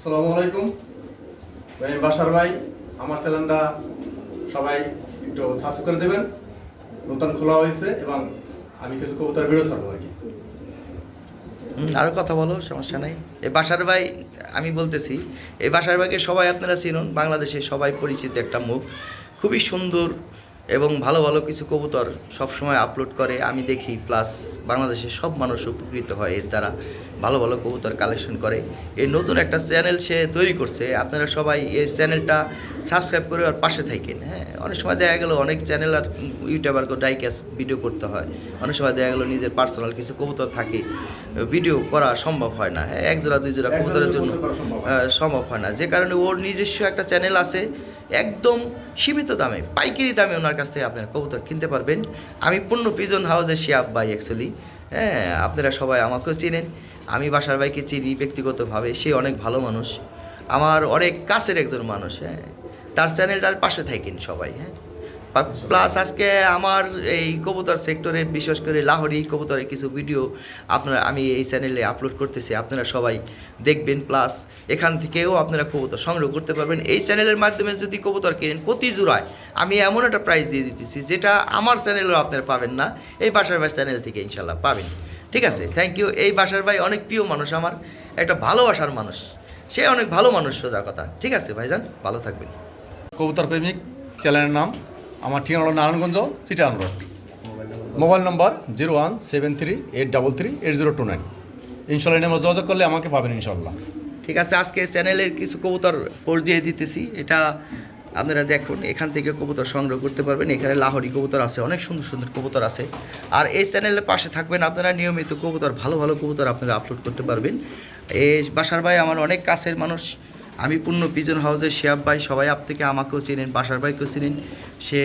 আসসালামু আলাইকুম। আমি বাসার ভাই আমার চ্যানেলটা সবাই একটু সাবস্ক্রাইব করে দেবেন। নতুন খোলা হয়েছে এবং আমি কিছু কবুতর ভিডিও ছাড়বো আর কি। হুম, আরও কথা বলো সমস্যা নাই। এই বাসার ভাই আমি বলতেছি এই বাসার ভাইকে সবাই আপনারা চিনুন বাংলাদেশে সবাই পরিচিত একটা মুখ। খুবই সুন্দর এবং ভালো ভালো কিছু কবুতর সবসময় আপলোড করে আমি দেখি প্লাস বাংলাদেশের সব মানুষ উপকৃত হয় এর দ্বারা ভালো ভালো কবুতর কালেকশন করে। এই নতুন একটা চ্যানেল সে তৈরি করছে আপনারা সবাই এর চ্যানেলটা সাবস্ক্রাইব করে আর পাশে থাকেন হ্যাঁ? অনেক সময় দেখা গেলো অনেক চ্যানেল আর ইউটিউবার ডাইক্যাস ভিডিও করতে হয় অনেক সময় দেখা গেলো নিজের পার্সোনাল কিছু কবুতর থাকে ভিডিও করা সম্ভব হয় না হ্যাঁ? এক জোড়া দুই জোড়া কবুতরের জন্য হয় সম্ভব হয় না। যে কারণে ওর নিজস্ব একটা চ্যানেল আছে একদম সীমিত দামে, পাইকারি দামে ওনার কাছ থেকে আপনারা কবুতর কিনতে পারবেন। আমি পূর্ণ পিজন হাউসের শিয়াব ভাই অ্যাকচুয়ালি হ্যাঁ আপনারা সবাই আমাকেও চিনেন। আমি বাসার ভাইকে চিনি ব্যক্তিগতভাবে, সে অনেক ভালো মানুষ। আমার অনেক কাছের একজন মানুষ হ্যাঁ। তার চ্যানেলটার পাশে থাকেন সবাই হ্যাঁ। প্লাস আজকে আমার এই কবুতর সেক্টরে বিশেষ করে লাহোরি কবুতরের কিছু ভিডিও আপনারা, আমি এই চ্যানেলে আপলোড করতেছি, আপনারা সবাই দেখবেন। প্লাস এখান থেকেও আপনারা কবুতর সংগ্রহ করতে পারবেন। এই চ্যানেলের মাধ্যমে যদি কবুতর কেনেন প্রতি জোড়ায়, আমি এমন একটা প্রাইস দিয়ে দিতেছি, যেটা আমার চ্যানেলেও আপনারা পাবেন না, এই বাসার ভাই চ্যানেল থেকে ইনশাল্লাহ পাবেন। ঠিক আছে? থ্যাংক ইউ এই বাসার ভাই অনেক প্রিয় মানুষ আমার, একটা ভালোবাসার মানুষ। সে অনেক ভালো মানুষ, সোজা কথা। ঠিক আছে, ভাইজান? ভালো থাকবেন। কবুতর প্রেমিক চ্যানেলের নাম আমার ঠিকানা হলো Narayanganj চিটান road. Mobile number zero one seven three eight double three eight zero two nine. ইনশাল্লাহ নাম্বার যোগাযোগ করলে আমাকে পাবেন ইনশাল্লাহ। ঠিক আছে, আজকে চ্যানেলের কিছু কবুতর পোস্ট দিয়ে দিতেছি। এটা আপনারা দেখুন, এখান থেকে কবুতর সংগ্রহ করতে পারবেন। এখানে লাহোরি কবুতর আছে, অনেক সুন্দর সুন্দর কবুতর আছে। আর এই চ্যানেলের পাশে থাকবেন আপনারা, নিয়মিত কবুতর, ভালো ভালো কবুতর আপনারা আপলোড করতে পারবেন। এই বাসার ভাই আমার অনেক কাছের মানুষ। আমি পূর্ণ পিজন হাউসের শেয়াব ভাই, সবাই আপ থেকে আমাকেও চিনেন, বাসার ভাইকেও চিনেন। সে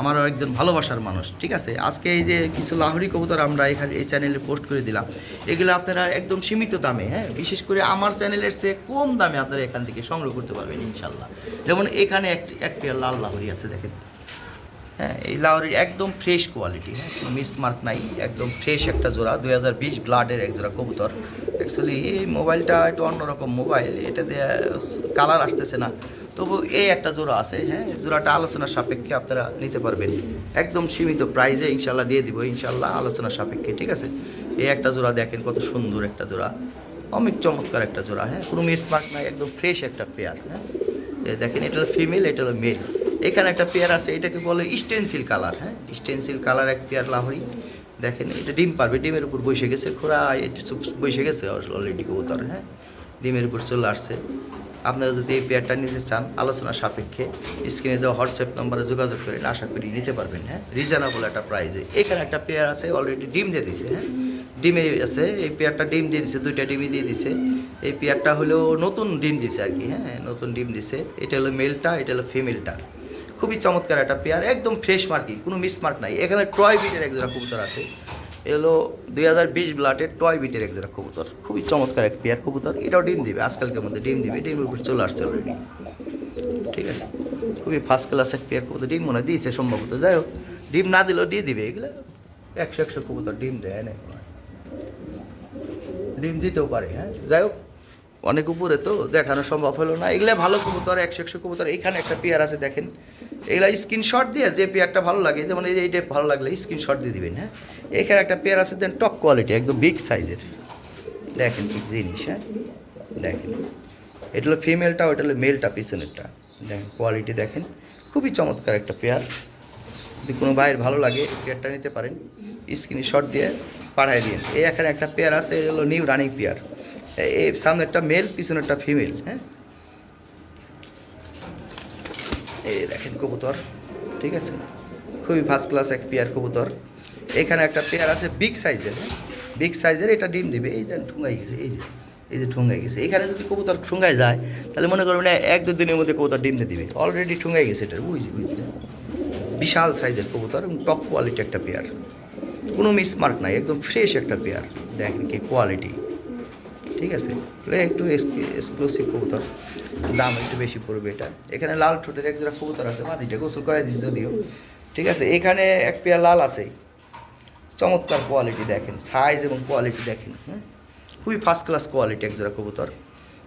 আমারও একজন ভালোবাসার মানুষ, ঠিক আছে? আজকে এই যে কিছু লাহরি কবুতর আমরা এখানে এই চ্যানেলে পোস্ট করে দিলাম। এগুলো আপনারা একদম সীমিত দামে হ্যাঁ? বিশেষ করে আমার চ্যানেলের চেয়ে কম দামে আপনারা এখান থেকে সংগ্রহ করতে পারবেন, ইনশাল্লাহ। যেমন এখানে এক একটি লাল লাহরি আছে, দেখেন। হ্যাঁ এই লাহোরির একদম ফ্রেশ কোয়ালিটি হ্যাঁ কোনো মিসমার্ক নাই, একদম ফ্রেশ একটা জোড়া, দুই হাজার বিশ ব্লাডের এক জোড়া কবুতর। অ্যাকচুয়ালি এই মোবাইলটা একটু অন্যরকম মোবাইল এটা দিয়ে কালার আসতেছে না। তবু এই একটা জোড়া আছে হ্যাঁ জোড়াটা আলোচনার সাপেক্ষে আপনারা নিতে পারবেন। একদম সীমিত প্রাইজে ইনশাল্লাহ দিয়ে দিব ইনশাল্লাহ আলোচনা সাপেক্ষে, ঠিক আছে? এই একটা জোড়া দেখেন, কত সুন্দর একটা জোড়া। অনেক চমৎকার একটা জোড়া হ্যাঁ কোনো মিসমার্ক নাই, একদম ফ্রেশ একটা পেয়ার হ্যাঁ। দেখেন, এটা হলো ফিমেল এটা হলো মেল এখানে একটা পেয়ার আছে, এটাকে বলে স্টেনসিল কালার হ্যাঁ? স্টেনসিল কালার এক পেয়ার লাহরি। দেখেন, এটা ডিম পারবে, ডিমের উপর বসে গেছে খোরা এটা বসে গেছে অলরেডি কবুতর হ্যাঁ? ডিমের উপর চলে আসছে। আপনারা যদি এই পেয়ারটা নিতে চান, আলোচনা সাপেক্ষে স্ক্রিনে দেওয়া হোয়াটসঅ্যাপ নম্বরে যোগাযোগ করেন আশা করি নিতে পারবেন হ্যাঁ? রিজনেবল একটা প্রাইজে এখানে একটা পেয়ার আছে অলরেডি ডিম দিয়ে দিছে হ্যাঁ? ডিমে আছে, এই পেয়ারটা ডিম দিয়ে দিছে, দুইটা ডিমই দিয়ে দিছে। এই পেয়ারটা হলো নতুন ডিম দিছে আর কি হ্যাঁ? নতুন ডিম দিছে। এটা হলো মেলটা এটা হলো ফিমেলটা খুবই চমৎকার একটা পেয়ার একদম ফ্রেশ মার্কি কোনো মিসমার্ক নাই। এখানে টয় বিটের এক জোড়া কবুতর আছে। এলো দুই হাজার বিশ ব্লাটের টয় বিটের এক জোড়া কবুতর। খুবই চমৎকার এক পেয়ার কবুতর। এটাও ডিম দিবে, আজকালকের মধ্যে ডিম দিবে, ডিমের উপর চলে আসছে অলরেডি ঠিক আছে? খুবই ফার্স্ট ক্লাস এক পেয়ার কবুতর, ডিম মনে দিয়েছে সম্ভবত। যাই হোক, ডিম না দিলেও দিয়ে দিবে। এগুলো একশো একশো কবুতর ডিম দেয় না। ডিম দিতেও পারে হ্যাঁ? যাই হোক, অনেক উপরে তো দেখানো সম্ভব হলো না। এগুলো ভালো কবুতর, একশো একশো কবুতর। এখানে একটা পেয়ার আছে, দেখেন। এগুলা স্ক্রিনশট দিয়ে যে পেয়ারটা ভালো লাগে, যেমন এই এইটা ভালো লাগলে স্ক্রিনশট দিয়ে দিবেন হ্যাঁ? এখানে একটা পেয়ার আছে, দেন টপ কোয়ালিটি একদম বিগ সাইজের দেখেন কি জিনিস হ্যাঁ? দেখেন। এটা হলো ফিমেলটা ওটা হলো মেলটা পিছনেরটা। দেখেন কোয়ালিটি দেখেন, খুবই চমৎকার একটা পেয়ার। যদি কোনো ভাইয়ের ভালো লাগে পেয়ারটা নিতে পারেন। স্ক্রিনে শট দিয়ে পাঠাই দিন। এই এখানে একটা পেয়ার আছে এটা হলো নিউ রানিং পেয়ার। এই সামনে একটা মেল পিছনে একটা ফিমেল হ্যাঁ? এই দেখেন কবুতর, ঠিক আছে? খুবই ফার্স্ট ক্লাস এক পেয়ার কবুতর। এখানে একটা পেয়ার আছে বিগ সাইজের বিগ সাইজের এটা ডিম দিবে। এই দেন ঠুঙ্গাই গেছে, এই যে এই যে ঠুঙ্গাই গেছে। এখানে যদি কবুতর ঠুঙ্গাই যায়, তাহলে মনে করবেন এক দু দিনের মধ্যে কবুতর ডিম দিয়ে দিবে। অলরেডি ঠুঙ্গাই গেছে এটা বুঝলি বুঝলি বিশাল সাইজের কবুতর এবং টপ কোয়ালিটি একটা পেয়ার। কোনো মিসমার্ক নাই, একদম ফ্রেশ একটা পেয়ার। দেখেন কি কোয়ালিটি ঠিক আছে? একটু এক্সক্লুসিভ কবুতর। দাম একটু বেশি পড়বে এটা। এখানে লাল ঠোঁটের এক জোড়া কবুতর আছে মাদিটা গোসল করাই দিচ্ছে যদিও। ঠিক আছে, এখানে এক পেয়ার লাল আছে। চমৎকার কোয়ালিটি দেখেন সাইজ এবং কোয়ালিটি দেখেন হ্যাঁ? খুবই ফার্স্ট ক্লাস কোয়ালিটি এক জোড়া কবুতর।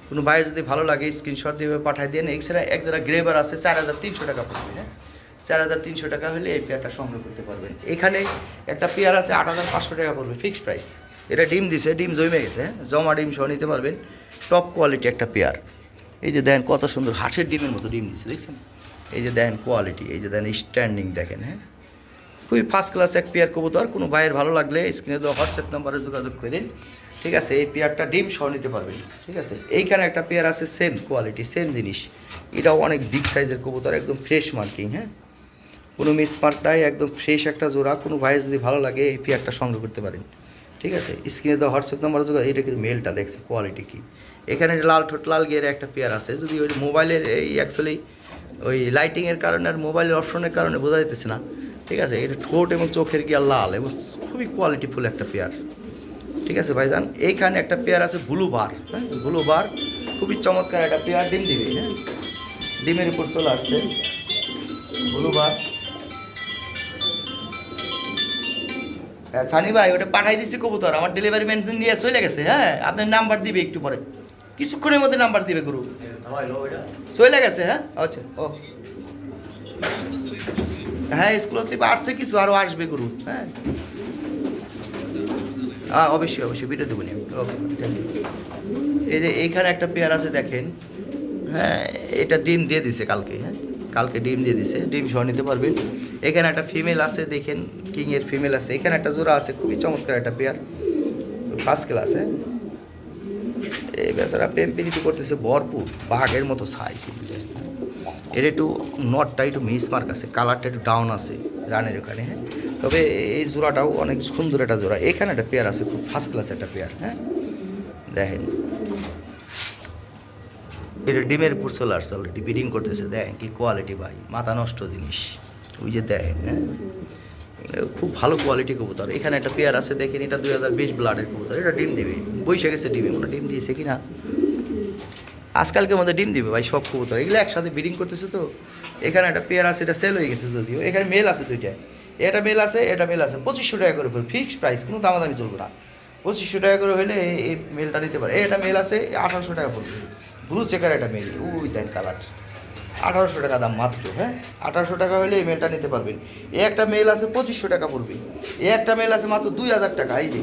কোনো বাইরে যদি ভালো লাগে স্ক্রিনশট দিয়ে পাঠাই দেন। এছাড়া এক যারা গ্রেভার আছে, চার হাজার তিনশো টাকা পড়বে হ্যাঁ? চার হাজার তিনশো টাকা হলে এই পেয়ারটা সংগ্রহ করতে পারবেন। এখানে একটা পেয়ার আছে, আট হাজার পাঁচশো টাকা পড়বে ফিক্সড প্রাইস এটা ডিম দিছে, ডিম জমে গেছে হ্যাঁ? জমা ডিম সহ নিতে পারবেন। টপ কোয়ালিটি একটা পেয়ার। এই যে দেখেন কত সুন্দর, হাঁসের ডিমের মতো ডিম দিচ্ছে দেখছেন? এই যে দেখেন কোয়ালিটি এই যে দেখেন স্ট্যান্ডিং দেখেন হ্যাঁ? খুবই ফার্স্ট ক্লাস এক পেয়ার কবুতর, কোনো ভাইয়ের ভালো লাগলে স্ক্রিনে দেওয়া হোয়াটসঅ্যাপ নাম্বারে যোগাযোগ করেন। ঠিক আছে, এই পেয়ারটা ডিম সহ নিতে পারবেন, ঠিক আছে? এইখানে একটা পেয়ার আছে সেম কোয়ালিটি সেম জিনিস। এটাও অনেক বিগ সাইজের কবুতর, একদম ফ্রেশ মার্কিং হ্যাঁ? কোনো মিসমার্ক নাই, একদম ফ্রেশ একটা জোড়া, কোনো ভাইয়ের যদি ভালো লাগে এই পেয়ারটা সংগ্রহ করতে পারেন। ঠিক আছে? স্ক্রিনে দেওয়া হোয়াটসঅ্যাপ নাম্বার যোগাযোগ এইটা কিন্তু মেলটা দেখছে কোয়ালিটি কি? এখানে লাল ঠোঁট, লাল গিয়ে একটা পেয়ার আছে। যদি ওই মোবাইলের এই অ্যাকচুয়ালি ওই লাইটিংয়ের কারণে আর মোবাইলের অপশনের কারণে বোঝা যেতেছে না। ঠিক আছে? এটা ঠোঁট এবং চোখের গিয়া লাল এবং খুবই কোয়ালিটিফুল একটা পেয়ার ঠিক আছে ভাই ভাইজান? এইখানে একটা পেয়ার আছে ব্লু বার হ্যাঁ? ব্লু বার খুবই চমৎকার একটা পেয়ার ডিম দিবে হ্যাঁ? ডিমের উপর চলে আসছে। ব্লু বার হ্যাঁ সানি ভাই, ওটা পাঠাই দিচ্ছি কবুতর, আমার ডেলিভারি ম্যান নিয়ে চলে গেছে হ্যাঁ? আপনার নাম্বার দিবে একটু পরে। কিছুক্ষণের মধ্যে নাম্বার দিবে গুরু। চলে গেছে হ্যাঁ? আচ্ছা ও। হ্যাঁ এক্সক্লুসিভ আসছে কিছু আরও আসবে গুরু হ্যাঁ? হ্যাঁ অবশ্যই অবশ্যই ভিডিও দেবো আমি। ওকে থ্যাংক ইউ এই যে এইখানে একটা পেয়ার আছে, দেখেন। হ্যাঁ এটা ডিম দিয়ে দিছে কালকে হ্যাঁ? কালকে ডিম দিয়ে দিছে, ডিম সহ নিতে পারবেন। এখানে একটা ফিমেল আছে, দেখেন। কিংয়ের ফিমেল আছে। এখানে একটা জোড়া আছে, খুবই চমৎকার একটা পেয়ার ফার্স্ট ক্লাস এই বেচারা প্রেম প্রীতি করতেছে ভরপুর, বাঘের মতো সাইজ এর একটু নটটা একটু মিস মার্ক আছে কালারটা একটু ডাউন আছে রানের ওখানে হ্যাঁ? তবে এই জোড়াটাও অনেক সুন্দর একটা জোড়া। এখানে একটা পেয়ার আছে, খুব ফার্স্ট ক্লাস একটা পেয়ার হ্যাঁ? দেখেন। এটা ডিমের উপর চলে আসছে অলরেডি ব্রিডিং করতেছে। দেখেন কি কোয়ালিটি ভাই, মাথা নষ্ট জিনিস। ওই যে দেখেন হ্যাঁ? খুব ভালো কোয়ালিটি কবুতর। এখানে একটা পেয়ার আছে, দেখেন, এটা দুই হাজার বিশ ব্লাডের কবুতর। এটা ডিম দিবে। বৈশা গেছে ডিমে কোনো ডিম দিয়েছে কি না আজকালকে মধ্যে ডিম দিবে ভাই সব কবুতর। এগুলো একসাথে ব্রিডিং করতেছে তো। এখানে একটা পেয়ার আছে, এটা সেল হয়ে গেছে যদিও। এখানে মেল আছে দুইটা এটা মেল আছে, এটা মেল আছে। পঁচিশশো টাকা করে ফিক্সড প্রাইস কোনো দামাদামি চলবে না। পঁচিশশো টাকা করে হলে এই মেলটা নিতে পারে। এটা মেল আছে, আঠারোশো টাকা পড়বে ব্লু চেকার একটা মেল উই দেন কালার আঠারোশো টাকা দাম মাত্র হ্যাঁ? আঠারোশো টাকা হলে এই মেলটা নিতে পারবেন। এ একটা মেল আছে পঁচিশশো টাকা পড়বে। এ একটা মেল আছে মাত্র দুই হাজার টাকা, এই যে।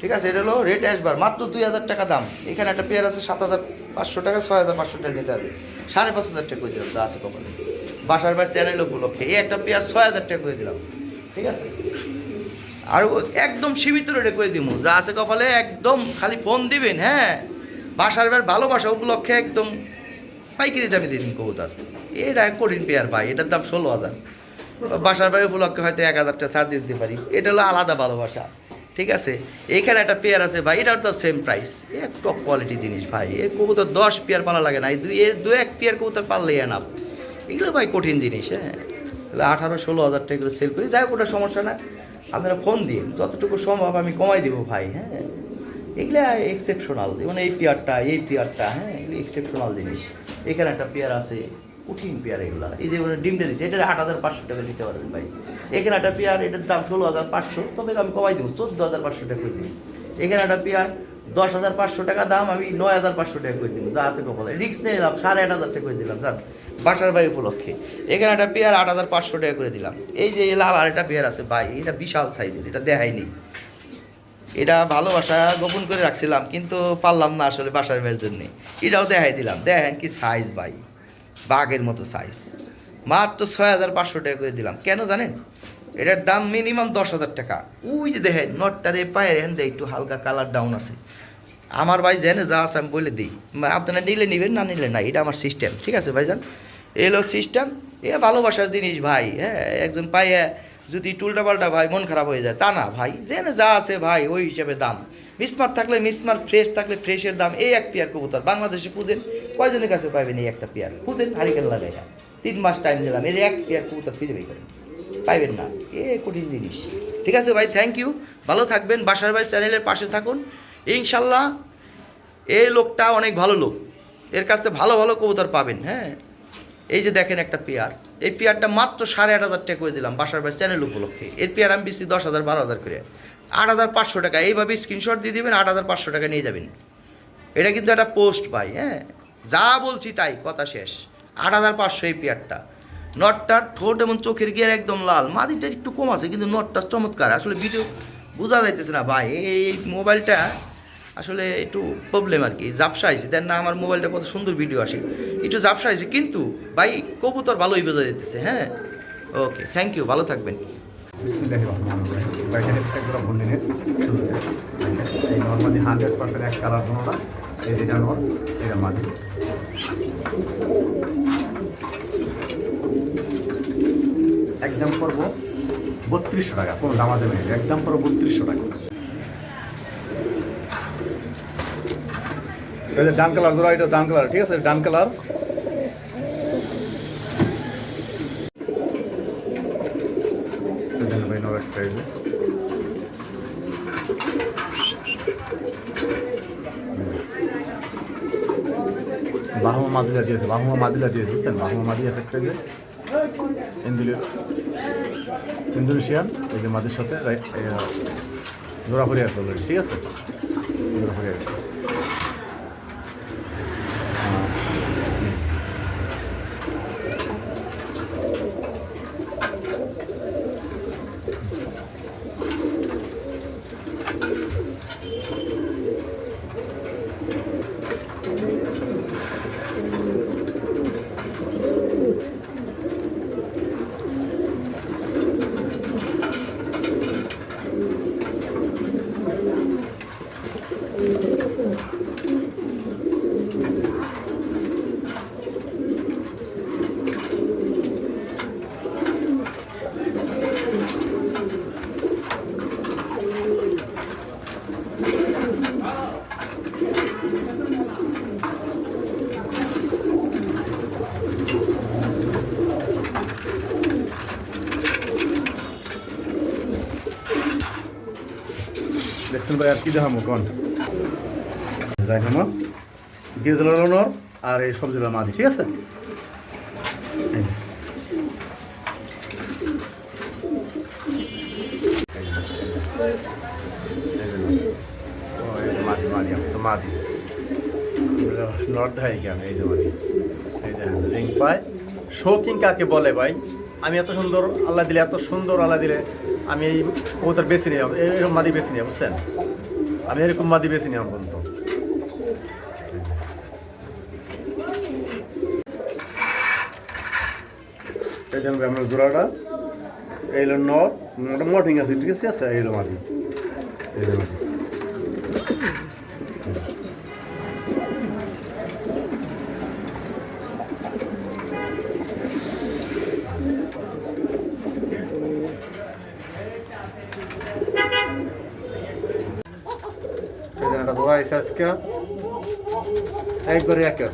ঠিক আছে, এটা হলো রেট আসবার মাত্র দুই হাজার টাকা দাম। এখানে একটা পেয়ার আছে সাত হাজার পাঁচশো টাকা, ছয় হাজার পাঁচশো টাকা নিতে হবে। সাড়ে পাঁচ হাজার টাকা করে দিলাম, যা আছে কপালে। বাসার বাস চ্যানেল উপলক্ষে এই একটা পেয়ার ছয় হাজার টাকা করে দিলাম। ঠিক আছে? আর একদম সীমিত রেটে করে দিব যা আছে কপালে একদম খালি ফোন দিবেন হ্যাঁ? বাসার বার ভালোবাসা উপলক্ষে একদম পাইকারি দামে দিয়ে দিন কবুতর। এটা কঠিন পেয়ার ভাই, এটার দাম ষোলো হাজার। বাসার বাড়ি উপলক্ষে হয়তো এক হাজারটা ছাড় দিতে পারি। এটা হলো আলাদা ভালোবাসা, ঠিক আছে? এখানে একটা পেয়ার আছে ভাই, এটার তো সেম প্রাইস এক টপ কোয়ালিটি জিনিস ভাই এই কবুতর দশ পেয়ার পালা লাগে না, এই দুই, এর দু এক পেয়ার কবুতর পারলেই এনাফ এগুলো ভাই কঠিন জিনিস হ্যাঁ? তাহলে আঠারো, ষোলো হাজার টাকা করে সেল করি, যাই হোক, ওটা সমস্যা না। আপনারা ফোন দিন, যতটুকু সম্ভব আমি কমাই দিব ভাই হ্যাঁ? এগুলো এক্সেপশনাল যেমন এই পেয়ারটা এই পেয়ারটা হ্যাঁ এগুলো এক্সেপশনাল জিনিস। এখানে একটা পেয়ার আছে, কঠিন পেয়ার এগুলো। এই যে মানে ডিমটা দিচ্ছে এটা আট হাজার পাঁচশো টাকা দিতে পারবেন ভাই। এখানে একটা পেয়ার, এটার দাম ষোলো হাজার পাঁচশো, তবে আমি কমাই দেবো, চোদ্দ হাজার পাঁচশো টাকা করে দিই এখানে একটা পেয়ার, দশ হাজার পাঁচশো টাকা দাম, আমি নয় হাজার পাঁচশো টাকা করে দিব, যা আছে কপালে। রিক্স নিয়ে নিলাম, সাড়ে আট হাজার টাকা করে দিলাম স্যার বাসার ভাই উপলক্ষে। এখানে একটা পেয়ার, আট হাজার পাঁচশো টাকা করে দিলাম। এই যে লাল আর একটা পেয়ার আছে, ভাই, এটা বিশাল সাইজের এটা দেখাইনি। এটা ভালোবাসা গোপন করে রাখছিলাম, কিন্তু পারলাম না আসলে বাসার ভাইয়ের জন্যে। এটাও দেখাই দিলাম। দেখেন কি সাইজ ভাই, বাঘের মতো সাইজ মাত্র ছয় হাজার পাঁচশো টাকা করে দিলাম। কেন জানেন? এটার দাম মিনিমাম দশ হাজার টাকা। ওই যে দেখেন নটটারে পায়ের হ্যান্ডে একটু হালকা কালার ডাউন আছে। আমার ভাই জেনে যা আছে আমি বলে দিই। আপনারা নিলে নেবেন, না নিলে না, এটা আমার সিস্টেম ঠিক আছে ভাই ভাইজান? এলো সিস্টেম এ ভালোবাসার জিনিস ভাই হ্যাঁ একজন পায়ে যদি টুলটা পাল্টা ভাই, মন খারাপ হয়ে যায়। তা না ভাই জেনে যা আছে ভাই, ওই হিসাবে দাম। মিসমার থাকলে মিসমার ফ্রেশ থাকলে ফ্রেশের দাম, এই এক পেয়ার কবুতর। বাংলাদেশে খুঁজেন কয়জনের কাছে পাবেন এই একটা পেয়ার খুঁজেন হারিকেন লাগাই তিন মাস টাইম দিলাম, এর এক পেয়ার কবুতর খুঁজে বের করেন। পাইবেন না। এ কঠিন জিনিস। ঠিক আছে ভাই থ্যাংক ইউ ভালো থাকবেন। বাসার ভাই চ্যানেলের পাশে থাকুন। ইনশাল্লাহ, এই লোকটা অনেক ভালো লোক। এর কাছ থেকে ভালো ভালো কবুতর পাবেন হ্যাঁ। এই যে দেখেন একটা পেয়ার। এই পেয়ারটা মাত্র সাড়ে আট হাজার টাকা করে দিলাম বাসার ভাই চ্যানেল উপলক্ষে। এর পেয়ার আমি বেশি দশ হাজার, বারো হাজার করে। আট হাজার পাঁচশো টাকা। এইভাবে স্ক্রিনশট দিয়ে দিবেন, আট হাজার পাঁচশো টাকা নিয়ে যাবেন। এটা কিন্তু একটা পোস্ট ভাই হ্যাঁ? যা বলছি তাই, কথা শেষ। আট হাজার পাঁচশো এই পেয়ারটা। নটটার ঠোঁট এবং চোখের গিয়ার একদম লাল। মাদিটা একটু কম আছে, কিন্তু নটটা চমৎকার। আসলে ভিডিও বোঝা যাইতেছে না ভাই। এই মোবাইলটা আসলে একটু প্রবলেম আর কি জাপসা হয়েছে। দেন না, আমার মোবাইলটা কত সুন্দর ভিডিও আসে। একটু জাপসা হয়েছে, কিন্তু ভাই, কবুতর ভালোই বোঝা যেতেছে হ্যাঁ? ওকে থ্যাংক ইউ ভালো থাকবেন। নর্মালি পার্সেন্ট এক কালার একদম করব বত্রিশশো টাকা, কোনো দামা দেবে একদম করব বত্রিশশো টাকা এই যে ডান কালার জোড়া, এটা ডান কালার, ঠিক আছে? ডান কালার। বাহুমা মাদিলা দিয়েছে, বাহুমা মাদিলা দিয়েছে, বুঝছেন? বাহুমা মাদি আছে একটা ইন্দোনেশিয়ান, এই যে মাদির সাথে জোড়া পড়ে আছে অলরেডি ঠিক আছে? পড়ে আছে। দেখছেন ভাই, আর কি দেখামো, কোন? যাই না গেজলার নর আর এই সবজিগুলো মাদি ঠিক আছে? পায়। শৌকিং কাকে বলে ভাই? আমি এত সুন্দর আল্লাহ দিলে, এত সুন্দর আল্লাহ দিলে আমি এই কবুতর বেছে নিলাম। এরকম মাদি বেছে নিলাম, বুঝছেন? আমি এরকম মাদি বেছে নিলাম পর্যন্ত। এই জন্য আমার জোড়াটা। এই হলো নর মোটামুটি মটিং আছে ঠিক আছে? এই মাদি। এই হলো জোড়া এসে আজকে Thank একের